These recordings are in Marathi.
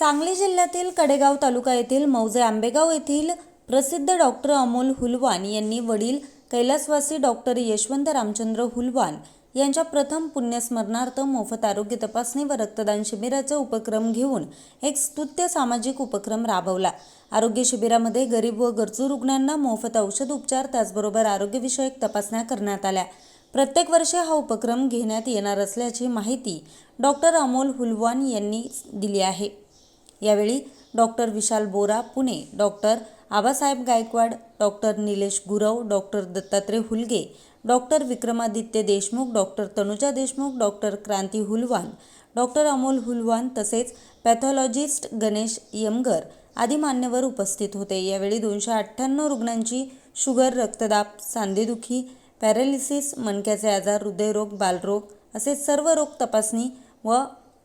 सांगली जिल्ह्यातील कडेगाव तालुका येथील मौजे आंबेगाव येथील प्रसिद्ध डॉक्टर अमोल हुलवान यांनी वडील कैलासवासी डॉक्टर यशवंत रामचंद्र हुलवान यांच्या प्रथम पुण्यस्मरणार्थ मोफत आरोग्य तपासणी व रक्तदान शिबिराचा उपक्रम घेऊन एक स्तुत्य सामाजिक उपक्रम राबवला. आरोग्य शिबिरामध्ये गरीब व गरजू रुग्णांना मोफत औषध उपचार त्याचबरोबर आरोग्यविषयक तपासण्या करण्यात आल्या. प्रत्येक वर्षी हा उपक्रम घेण्यात येणार असल्याची माहिती डॉक्टर अमोल हुलवान यांनी दिली आहे. यावेळी doctor Vishal Bora Pune doctor Abasaheb Gaikwad doctor Nilesh Gurav doctor Dattatray Hulge doctor Vikramaditya Deshmukh doctor Tanuja Deshmukh doctor Kranti Hulwan doctor Amol Hulwan तसेच पॅथॉलॉजिस्ट गणेश यमगर आदी मान्यवर उपस्थित होते. यावेळी दोनशे अठ्ठ्याण्णव रुग्णांची शुगर रक्तदाब सांधेदुखी पॅरालिसिस मणक्याचे आजार हृदयरोग बालरोग असे सर्व रोग तपासणी व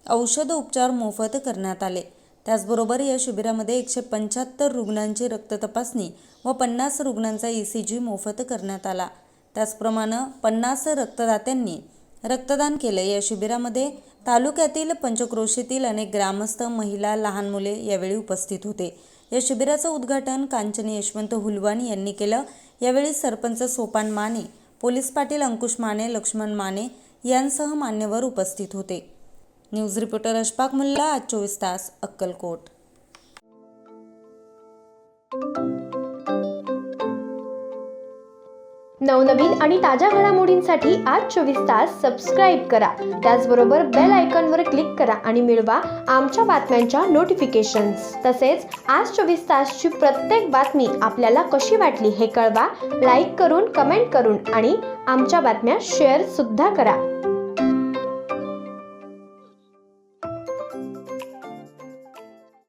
औषध उपचार मोफत करण्यात आले. त्याचबरोबर या शिबिरामध्ये एकशे पंच्याहत्तर रुग्णांची रक्त तपासणी व पन्नास रुग्णांचा ई सी जी मोफत करण्यात आला. त्याचप्रमाणे पन्नास रक्तदात्यांनी रक्तदान केलं. या शिबिरामध्ये तालुक्यातील पंचक्रोशीतील अनेक ग्रामस्थ महिला लहान मुले यावेळी उपस्थित होते. या शिबिराचं उद्घाटन कांचनी यशवंत हुलवान यांनी केलं. यावेळी सरपंच सोपान माने पोलीस पाटील अंकुश माने लक्ष्मण माने यांसह मान्यवर उपस्थित होते. न्यूज रिपोर्टर अशफाक मुल्ला आज चोवीस तास अक्कलकोट. नवनवीन आणि ताज्या घडामोडींसाठी आज चोवीस तास सबस्क्राईब करा. त्याचबरोबर बेल आयकॉनवर क्लिक करा आणि मिळवा आमच्या बातम्यांच्या नोटिफिकेशन्स तसेच आज चोवीस तासची प्रत्येक बातमी आपल्याला कशी वाटली हे कळवा. लाईक करून कमेंट करून आणि आमच्या बातम्या शेअर सुद्धा करा.